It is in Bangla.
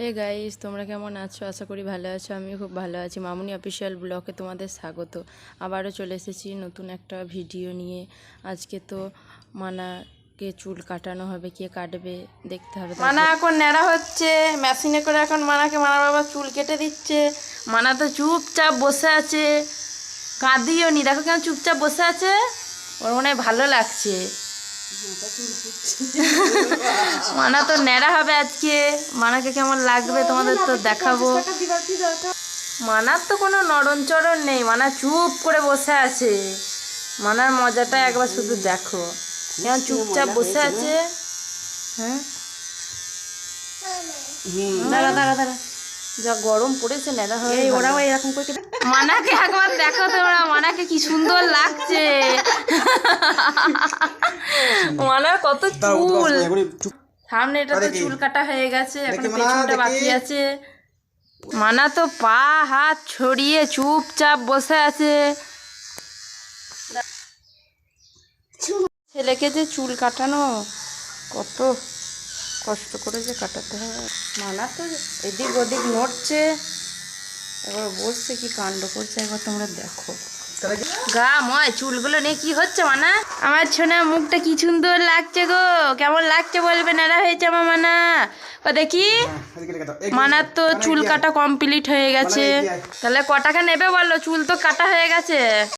হে গাইস তোমরা কেমন আছো? আশা করি ভালো আছো, আমিও খুব ভালো আছি। মামুনি অফিসিয়াল ব্লগে তোমাদের স্বাগত। আবারও চলে এসেছি নতুন একটা ভিডিও নিয়ে। আজকে তো মানাকে চুল কাটানো হবে, কে কাটবে দেখতে হবে। মানা এখন ন্যাড়া হচ্ছে মেশিনে করে এখন মানাকে মানা বাবা চুল কেটে দিচ্ছে। মানা তো চুপচাপ বসে আছে। কাঁদিও নি। দেখো কেন চুপচাপ বসে আছে। ওর মনে ভালো লাগছে। মানা তো ন্যাড়া হবে আজকে। মানাকে কেমন লাগবে তোমাদের তো দেখাবো। মানার তো কোনো নরম চরণ নেই। মানা চুপ করে বসে আছে। মানার মজাটা একবার শুধু দেখো। কেমন চুপচাপ বসে আছে। হ্যাঁ? দাঁড়া দাঁড়া দাঁড়া। যা গরম পড়েছে নেদা হয়ে ওরাও এরকম করে মানাকে একবার দেখো তোমরা। মানাকে কি সুন্দর লাগছে। মানার কত চুল। সামনে এটা তো চুল কাটা হয়ে গেছে এখন পেছনটা বাকি আছে। মানা তো পা হাত ছড়িয়ে চুপচাপ বসে আছে। ছেলেকে যে চুল কাটানো কত কষ্ট করে যে কাটাতে হয়। মানা তো এদিক ওদিক নড়ছে। এবার বসছে কি কাণ্ড করছে একবার তোমরা দেখো। গা ময় চুলগুলো নিয়ে কি হচ্ছে মানা? আমার ছোনা মুখটা কি সুন্দর লাগছে গো। কেমন লাগছে বলবে? নারা হয়েছে আমার মানা। ও দেখি। মানার তো চুল কাটা কমপ্লিট হয়ে গেছে। তাহলে ক নেবে বলো? চুল তো কাটা হয়ে গেছে।